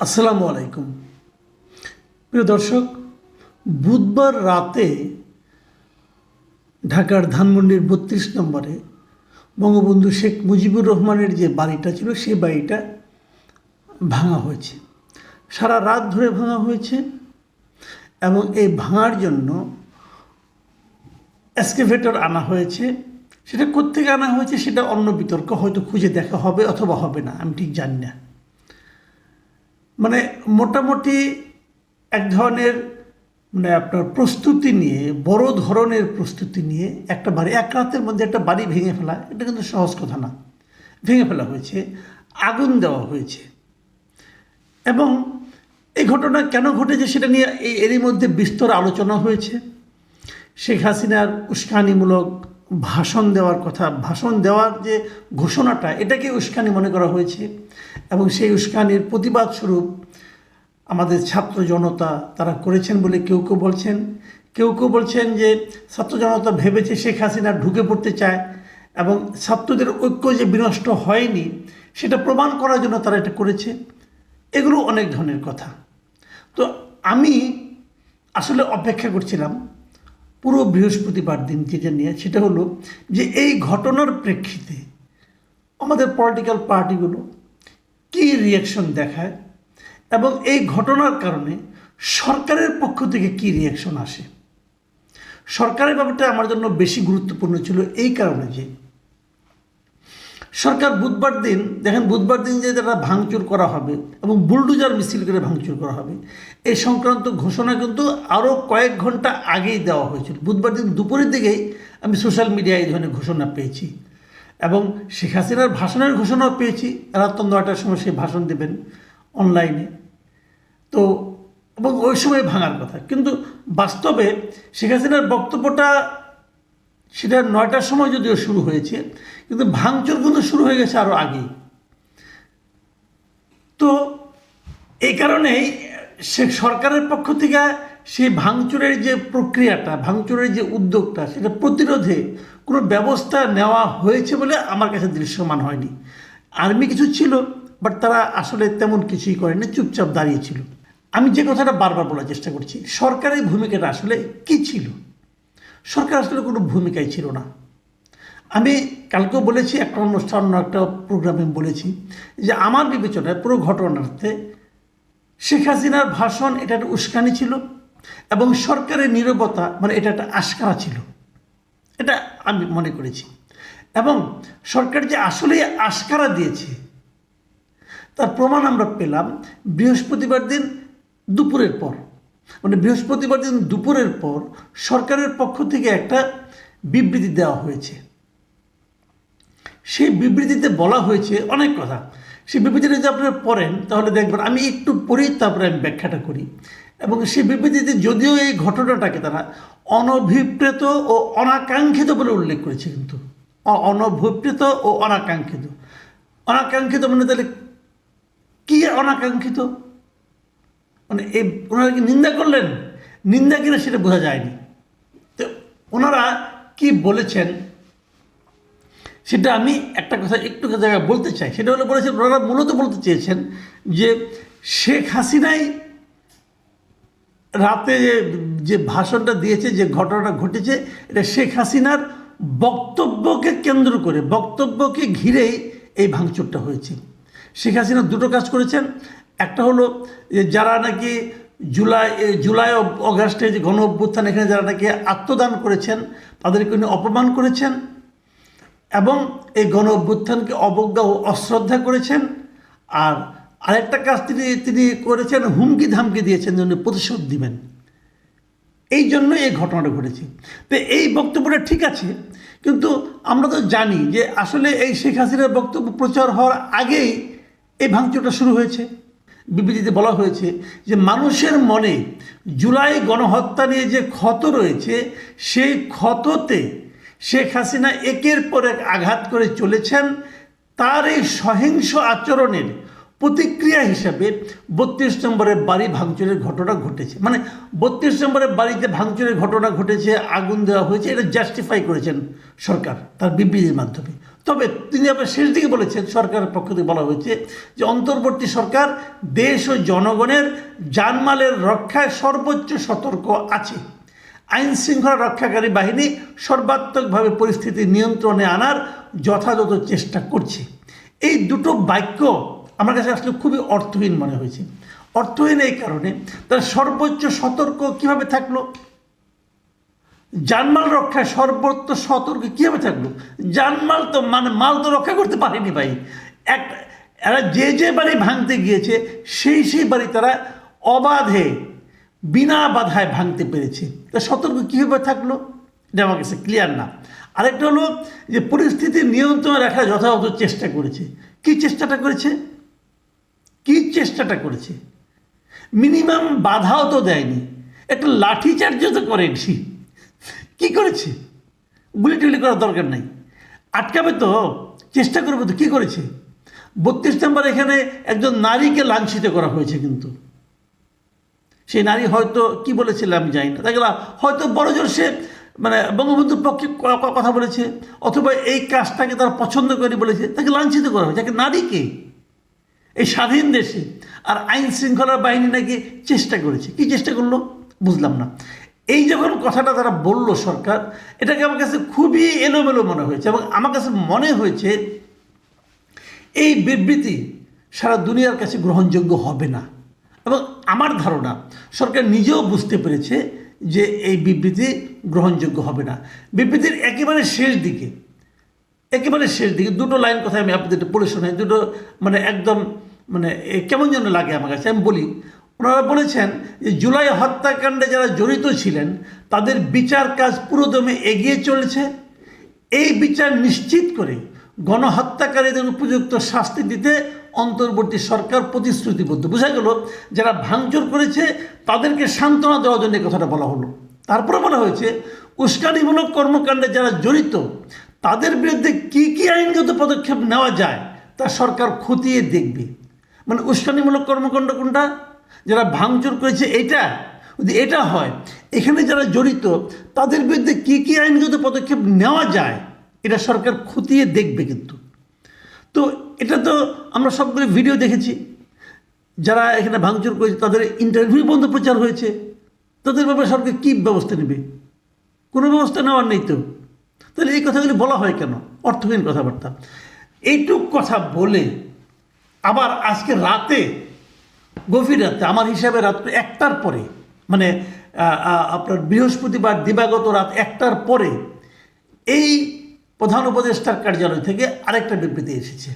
আসসালামু আলাইকুম। প্রিয় দর্শক, বুধবার রাতে ঢাকার ধানমন্ডির বত্রিশ নম্বরে বঙ্গবন্ধু শেখ মুজিবুর রহমানের যে বাড়িটা ছিল, সেই বাড়িটা ভাঙা হয়েছে। সারা রাত ধরে ভাঙা হয়েছে এবং এই ভাঙার জন্য এসকেভেটর আনা হয়েছে। সেটা কোত্থেকে আনা হয়েছে, সেটা অন্য বিতর্ক, হয়তো খুঁজে দেখা হবে অথবা হবে না, আমি ঠিক জানি না। মানে মোটামুটি এক ধরনের মানে আপনার প্রস্তুতি নিয়ে, বড় ধরনের প্রস্তুতি নিয়ে একটা বাড়ি, এক রাতের মধ্যে একটা বাড়ি ভেঙে ফেলা, এটা কিন্তু সহজ কথা না। ভেঙে ফেলা হয়েছে, আগুন দেওয়া হয়েছে। এবং এই ঘটনা কেন ঘটেছে সেটা নিয়ে এরই মধ্যে বিস্তর আলোচনা হয়েছে। শেখ হাসিনার উস্কানিমূলক ভাষণ দেওয়ার কথা, ভাষণ দেওয়ার যে ঘোষণাটা, এটাকে উস্কানি মনে করা হয়েছে। এবং সেই উস্কানির প্রতিবাদ স্বরূপ আমাদের ছাত্র জনতা তারা করেছেন বলে কেউ কেউ বলছেন। কেউ কেউ বলছেন যে ছাত্র জনতা ভেবেছে শেখ হাসিনা ঢুকে পড়তে চায় এবং ছাত্রদের ঐক্য যে বিনষ্ট হয়নি, সেটা প্রমাণ করার জন্য তারা এটা করেছে। এগুলো অনেক ধরনের কথা। তো আমি আসলে অপেক্ষা করছিলাম পুরো বৃহস্পতিবার দিন যেটা নিয়ে, সেটা হলো যে এই ঘটনার প্রেক্ষিতে আমাদের পলিটিক্যাল পার্টিগুলো কি রিয়াকশন দেখায় এবং এই ঘটনার কারণে সরকারের পক্ষ থেকে কি রিয়াকশন আসে? সরকারের ব্যাপারটা আমার জন্য বেশি গুরুত্বপূর্ণ ছিল এই কারণে যে সরকার বুধবার দিন, দেখেন বুধবার দিন যে যারা ভাঙচুর করা হবে এবং বুলডুজার মিছিল করে ভাঙচুর করা হবে এই সংক্রান্ত ঘোষণা কিন্তু আরও কয়েক ঘণ্টা আগেই দেওয়া হয়েছিল। বুধবার দিন দুপুরের দিকেই আমি সোশ্যাল মিডিয়ায় এই ধরনের ঘোষণা পেয়েছি এবং শেখ হাসিনার ভাষণের ঘোষণাও পেয়েছি। রাত নয়টার সময় সেই ভাষণ দেবেন অনলাইনে। তো, এবং ওই সময় ভাঙার কথা। কিন্তু বাস্তবে শেখ হাসিনার বক্তব্যটা সেটা নয়টার সময় যদিও শুরু হয়েছে, কিন্তু ভাঙচুর কিন্তু শুরু হয়ে গেছে আরও আগেই। তো এই কারণেই সে সরকারের পক্ষ থেকে সেই ভাঙচুরের যে প্রক্রিয়াটা, ভাঙচুরের যে উদ্যোগটা, সেটা প্রতিরোধে কোনো ব্যবস্থা নেওয়া হয়েছে বলে আমার কাছে দৃশ্যমান হয়নি। আর্মি কিছু ছিল, বাট তারা আসলে তেমন কিছুই করেনি, চুপচাপ দাঁড়িয়েছিল আমি যে কথাটা বারবার বলার চেষ্টা করছি, সরকারের ভূমিকাটা আসলে কী ছিল? সরকার আসলে কোনো ভূমিকাই ছিল না। আমি কালকেও বলেছি, একটা অনুষ্ঠান, একটা প্রোগ্রামে বলেছি যে আমার বিবেচনায় পুরো ঘটনার্থে শেখ হাসিনার ভাষণ এটা একটা উস্কানি ছিল এবং সরকারের নীরবতা মানে এটা একটা আশকারা ছিল। এটা আমি মনে করেছি। এবং সরকার যে আসলে আশকারা দিয়েছে, তার প্রমাণ আমরা পেলাম বৃহস্পতিবার দিন দুপুরের পর। মানে বৃহস্পতিবার দিন দুপুরের পর সরকারের পক্ষ থেকে একটা বিবৃতি দেওয়া হয়েছে। সেই বিবৃতিতে বলা হয়েছে অনেক কথা। সেই বিবৃতিটা যদি আপনারা পড়েন, তাহলে দেখবেন আমি একটু পরেই তারপরে আমি ব্যাখ্যাটা করি। এবং সেই বিবৃতিতে যদিও এই ঘটনাটাকে তারা অনভিপ্রেত ও অনাকাঙ্ক্ষিত বলে উল্লেখ করেছে কিন্তু। অনভিপ্রেত ও অনাকাঙ্ক্ষিত। অনাকাঙ্ক্ষিত মানে তাহলে কী অনাকাঙ্ক্ষিত? মানে এই ওনারা কি নিন্দা করলেন। নিন্দা কিনা সেটা বোঝা যায়নি। তো ওনারা কি বলেছেন সেটা আমি একটা কথা একটু জায়গায় বলতে চাই। সেটা হলো বলেছেন, ওনারা মূলত বলতে চেয়েছেন যে শেখ হাসিনাই রাতে যে- যে ভাষণটা দিয়েছে, যে ঘটনাটা ঘটেছে, এটা শেখ হাসিনার বক্তব্যকে কেন্দ্র করে, বক্তব্যকে ঘিরেই এই ভাঙচুরটা হয়েছে। শেখ হাসিনা দুটো কাজ করেছেন। একটা হলো যারা নাকি জুলাই জুলাই অগাস্টে যে গণ অভ্যুত্থান এখানে যারা নাকি আত্মদান করেছেন, তাদেরকে উনি অপমান করেছেন এবং এই গণ অভ্যুত্থানকে অবজ্ঞা ও অশ্রদ্ধা করেছেন। আর আরেকটা কাজ তিনি তিনি করেছেন, হুমকি ধামকি দিয়েছেন উনি প্রতিশোধ দিবেন। এই জন্য এই ঘটনাটা ঘটেছে। তো এই বক্তব্যটা ঠিক আছে, কিন্তু আমরা তো জানি যে আসলে এই শেখ হাসিনার বক্তব্য প্রচার হওয়ার আগেই এই ভাঙচুরটা শুরু হয়েছে। বিবৃতিতে বলা হয়েছে যে মানুষের মনে জুলাই গণহত্যা নিয়ে যে ক্ষত রয়েছে, সেই ক্ষততে শেখ হাসিনা একের পর এক আঘাত করে চলেছেন। তার এই সহিংস আচরণের প্রতিক্রিয়া হিসাবে বত্রিশ নম্বরের বাড়ি ভাঙচুরের ঘটনা ঘটেছে। মানে বত্রিশ নম্বরের বাড়িতে ভাঙচুরের ঘটনা ঘটেছে, আগুন দেওয়া হয়েছে, এটা জাস্টিফাই করেছেন সরকার, তার বিবৃতির মাধ্যমে। তবে তিনি আবার শেষ দিকে বলেছেন, সরকারের পক্ষ থেকে বলা হয়েছে যে অন্তর্বর্তী সরকার দেশ ও জনগণের জানমালের রক্ষায় সর্বোচ্চ সতর্ক আছে। আইন শৃঙ্খলা রক্ষাকারী বাহিনী সর্বাত্মকভাবে পরিস্থিতি নিয়ন্ত্রণে আনার যথাযথ চেষ্টা করছে। এই দুটো বাক্য আমার কাছে আসলে খুবই অর্থহীন মনে হয়েছে। অর্থহীন এই কারণে তার সর্বোচ্চ সতর্ক কীভাবে থাকল? জানমাল রক্ষায় সর্বোচ্চ সতর্ক। কীভাবে থাকল জানমাল তো মানে মাল তো রক্ষা করতে পারেনি ভাই। এক এরা যে যে বাড়ি ভাঙতে গিয়েছে, সেই সেই বাড়ি তারা অবাধে, বিনা বাধায় ভাঙতে পেরেছে। তা সতর্ক কীভাবে থাকল এটা আমার কাছে ক্লিয়ার না। আরেকটা হলো যে পরিস্থিতি নিয়ন্ত্রণে রাখার যথাযথ চেষ্টা করেছে। কি চেষ্টাটা করেছে? কি চেষ্টাটা করেছে? মিনিমাম বাধাও তো দেয়নি। একটা লাঠিচার্জ তো করেনি। কি করেছে? গুলি টুলি করার দরকার নাই। আটকাবে তো, চেষ্টা করবে তো, কী করেছে? বত্রিশ নম্বর এখানে একজন নারীকে লাঞ্ছিত করা হয়েছে কিন্তু। সেই নারী হয়তো কি বলেছিল আমি জানি না। দেখলাম হয়তো বড় জোর সে মানে বঙ্গবন্ধুর পক্ষে কথা বলেছে, অথবা এই কাজটাকে তারা পছন্দ করে বলেছে, তাকে লাঞ্ছিত করা হয়েছে। তাকে নারীকে এই স্বাধীন দেশে। আর আইন শৃঙ্খলার বাহিনী নাকি চেষ্টা করেছে। কি চেষ্টা করল? বুঝলাম না। এই যখন কথাটা তারা বলল সরকার, এটাকে আমার কাছে খুবই এলোমেলো মনে হয়েছে এবং আমার কাছে মনে হয়েছে এই বিবৃতি সারা দুনিয়ার কাছে গ্রহণযোগ্য হবে না। এবং আমার ধারণা, সরকার নিজেও বুঝতে পেরেছে যে এই বিবৃতি গ্রহণযোগ্য হবে না। বিবৃতির একেবারে শেষ দিকে, একেবারে শেষ দিকে দুটো লাইন কথা আমি আপনাদের পড়ে শোনাই, দুটো মানে একদম মানে কেমন যেন লাগে আমার কাছে। আমি বলি ওনারা বলেছেন যে জুলাই হত্যাকাণ্ডে যারা জড়িত ছিলেন, তাদের বিচার কাজ পুরোদমে এগিয়ে চলেছে। এই বিচার নিশ্চিত করে গণহত্যাকারীদের উপযুক্ত শাস্তি দিতে অন্তর্বর্তী সরকার প্রতিশ্রুতিবদ্ধ। বোঝা গেল যারা ভাঙচুর করেছে, তাদেরকে সান্ত্বনা দেওয়ার জন্য কথাটা বলা হলো। তারপরে বলা হয়েছে, উস্কানিমূলক কর্মকাণ্ডে যারা জড়িত, তাদের বিরুদ্ধে কি কি আইনগত পদক্ষেপ নেওয়া যায়, তা সরকার খতিয়ে দেখবে। মানে উস্কানিমূলক কর্মকাণ্ড কোনটা? যারা ভাঙচুর করেছে এটা, যদি এটা হয়, এখানে যারা জড়িত, তাদের বিরুদ্ধে কি কি আইনগত পদক্ষেপ নেওয়া যায়, এটা সরকার খতিয়ে দেখবে কিন্তু। তো এটা তো আমরা সবগুলো ভিডিও দেখেছি। যারা এখানে ভাঙচুর করেছে, তাদের ইন্টারভিউ বন্ধ প্রচার হয়েছে। তাদের ব্যাপারে সরকার কী ব্যবস্থা নেবে? কোনো ব্যবস্থা নেওয়ার নেই তো। তাহলে এই কথাগুলি বলা হয় কেন? অর্থহীন কথাবার্তা। এইটুক কথা বলে আবার আজকে রাতে গভীর রাতে আমার হিসাবে রাত্রে একটার পরে মানে আপনার বৃহস্পতিবার দিবাগত রাত একটার পরে, এই প্রধান উপদেষ্টার কার্যালয় থেকে আরেকটা বিবৃতি এসেছে।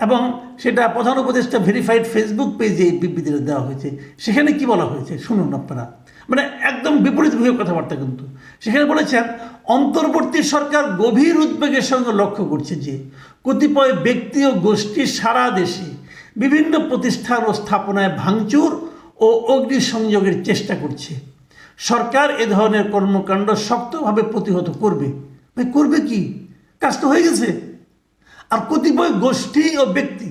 এবং সেটা প্রধান উপদেষ্টা ভেরিফাইড ফেসবুক পেজে এই বিবৃতিটা দেওয়া হয়েছে। সেখানে কি বলা হয়েছে? শুনুন আপনারা। মানে একদম বিপরীতভাবে কথাবার্তা কিন্তু। সেখানে বলেছেন, অন্তর্বর্তী সরকার গভীর উদ্বেগের সঙ্গে লক্ষ্য করছে যে, কতিপয় ব্যক্তি ও গোষ্ঠী সারা দেশে বিভিন্ন প্রতিষ্ঠান ও স্থাপনায় ভাঙচুর ও অগ্নিসংযোগের চেষ্টা করছে। সরকার এ ধরনের কর্মকাণ্ড শক্তভাবে প্রতিহত করবে। করবে কি? কাজ তো হয়ে গেছে। আর কতিপয় গোষ্ঠী ও ব্যক্তি,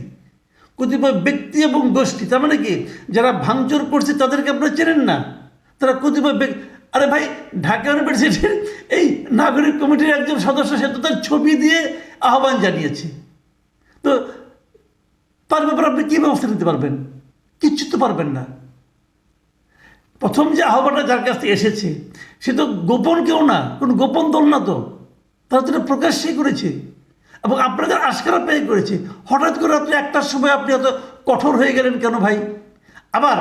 কতিপয় ব্যক্তি এবং গোষ্ঠী, তার মানে কি? যারা ভাঙচুর করছে তাদেরকে আপনারা চেনেন না? তারা কতিপয় ব্যক্তি, আরে ভাই, ঢাকা ইউনিভার্সিটির এই নাগরিক কমিটির একজন সদস্য, সে তো তার ছবি দিয়ে আহ্বান জানিয়েছে। তো তার ব্যাপারে আপনি কী ব্যবস্থা নিতে পারবেন? কিচ্ছু তো পারবেন না। প্রথম যে আহ্বানটা যার কাছ থেকে এসেছে, সে তো গোপন কেউ না, কোনো গোপন দল না তো। তারা তো এটা প্রকাশ্যই করেছে। এবং আপনাদের আশকারা পেয়ে করেছে। হঠাৎ করে রাত্রে একটার সময় আপনি এত কঠোর হয়ে গেলেন কেন ভাই? আবার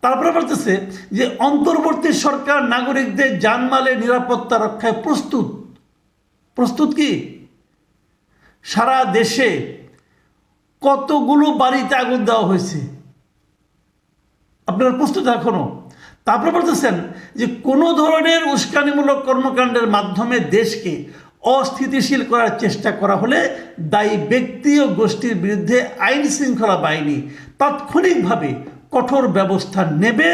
তারপরে বলতেছে যে, অন্তর্বর্তী সরকার নাগরিকদের জানমালের নিরাপত্তা রক্ষায় প্রস্তুত। প্রস্তুত কি? সারা দেশে কতগুলো বাড়িতে আগুন দেওয়া হয়েছে? আপনার প্রস্তুত এখনও। তারপরে বলতেছেন যে কোনো ধরনের উস্কানিমূলক কর্মকাণ্ডের মাধ্যমে দেশকে অস্থিতিশীল করার চেষ্টা করা হলে দায়ী ব্যক্তি ও গোষ্ঠীর বিরুদ্ধে আইন শৃঙ্খলা বাহিনী তাৎক্ষণিকভাবে কঠোর ব্যবস্থা নেবে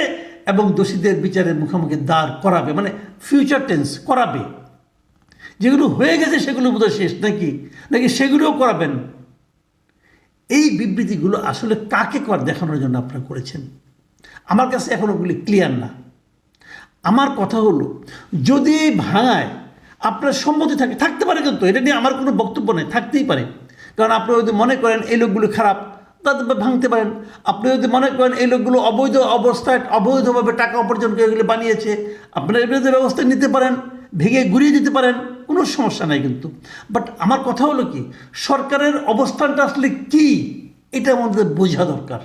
এবং দোষীদের বিচারের মুখোমুখি দাঁড় করাবে মানে ফিউচার টেন্স করাবে। যেগুলো হয়ে গেছে সেগুলো বোধহয় শেষ নাকি? নাকি সেগুলোও করাবেন? এই বিবৃতিগুলো আসলে কাকে কর দেখানোর জন্য আপনারা করেছেন? আমার কাছে এখন ওগুলি ক্লিয়ার না। আমার কথা হলো, যদি ভাঙায় আপনার সম্মতি থাকে, থাকতে পারে কিন্তু, এটা নিয়ে আমার কোনো বক্তব্য নেই, থাকতেই পারে। কারণ আপনি যদি মনে করেন এই লোকগুলো খারাপ তাদের ভাঙতে পারেন। আপনি যদি মনে করেন এই লোকগুলো অবৈধ অবস্থায়, অবৈধভাবে টাকা উপার্জন করে এগুলো বানিয়েছে, আপনার বিরুদ্ধে ব্যবস্থা নিতে পারেন, ভেঙে ঘুরিয়ে দিতে পারেন। কোনো সমস্যা নাই কিন্তু। বাট আমার কথা হলো কি, সরকারের অবস্থানটা আসলে কি, এটা আমাদের বোঝা দরকার।